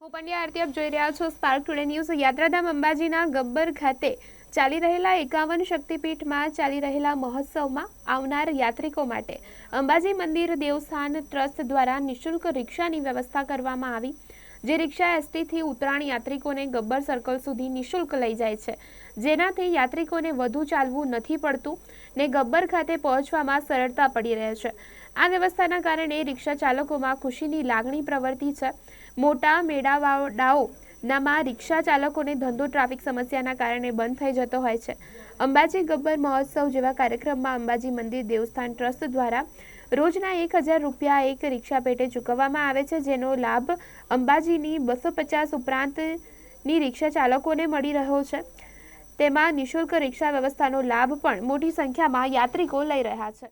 હું પંડ્યા આરતી, આપ જોઈ રહ્યા છો સ્પાર્ક ટુડે ન્યૂઝ યાત્રાધામ અંબાજીના ગબ્બર ખાતે ચાલી રહેલા એકાવન શક્તિપીઠમાં ચાલી રહેલા મહોત્સવમાં આવનાર યાત્રિકો માટે અંબાજી મંદિર દેવસ્થાન ટ્રસ્ટ દ્વારા નિઃશુલ્ક રિક્ષાની વ્યવસ્થા કરવામાં આવી. જે રિક્ષા એસટીથી ઉતરાણ યાત્રિકોને ગબ્બર સર્કલ સુધી નિઃશુલ્ક લઈ જાય છે. જેનાથી યાત્રિકોને વધુ ચાલવું નથી પડતું ને ગબ્બર ખાતે પહોંચવામાં સરળતા પડી રહે છે. આ વ્યવસ્થાના કારણે રિક્ષા ચાલકોમાં ખુશીની લાગણી પ્રવર્તી છે. મોટા મેળાવાડાઓ નામાં રિક્ષા ચાલકોને ધંધો ટ્રાફિક સમસ્યાના કારણે બંધ થઈ જતો હોય છે. અંબાજી ગબ્બર મહોત્સવ જેવા કાર્યક્રમમાં અંબાજી મંદિર દેવસ્થાન ટ્રસ્ટ દ્વારા રોજના એક હજાર રૂપિયા એક રિક્ષા પેટે ચૂકવવામાં આવે છે, જેનો લાભ અંબાજીની બસો પચાસ ઉપરાંતની રિક્ષા ચાલકોને મળી રહ્યો છે. તેમાં નિઃશુલ્ક રિક્ષા વ્યવસ્થાનો લાભ પણ મોટી સંખ્યામાં યાત્રિકો લઈ રહ્યા છે.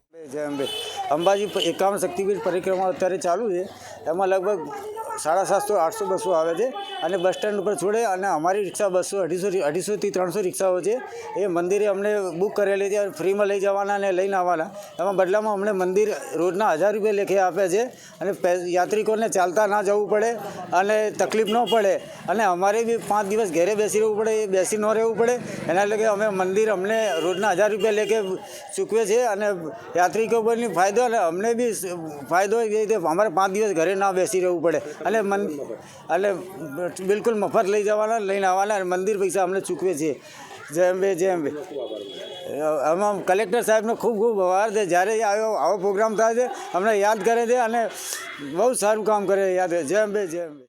અંબાજી એકાવન શક્તિપીઠ પરિક્રમા અત્યારે ચાલુ છે. એમાં લગભગ સાડા સાતસો, આઠસો બસો આવે છે અને બસ સ્ટેન્ડ ઉપર છોડે અને અમારી રિક્ષા બસો, અઢીસો અઢીસોથી ત્રણસો રિક્ષાઓ છે. એ મંદિરે અમને બુક કરેલી છે, ફ્રીમાં લઈ જવાના અને લઈને આવવાના. એમાં બદલામાં અમને મંદિર રોજના હજાર રૂપિયા લેખે આપે છે અને યાત્રિકોને ચાલતા ના જવું પડે અને તકલીફ ન પડે. અને અમારે બી પાંચ દિવસ ઘરે બેસી રહેવું પડે, એ બેસી ન રહેવું પડે. એના લગે અમે મંદિર અમને રોજના હજાર રૂપિયા લેખે ચૂકવે છે અને યાત્રિકો બની ફાયદો અને અમને બી ફાયદો એ રીતે અમારે પાંચ દિવસ ઘરે ના બેસી રહેવું પડે. અને મન અને બિલકુલ મફત લઈ જવાના, લઈને આવવાના અને મંદિર પૈસા અમને ચૂકવે છે. જેમ બે જેમ બે. આમાં કલેક્ટર સાહેબનો ખૂબ ખૂબ આભાર છે. જ્યારે આવ્યો આવો પ્રોગ્રામ થાય છે, અમને યાદ કરે છે અને બહુ સારું કામ કરે યાદ જેમ બે જય અંબે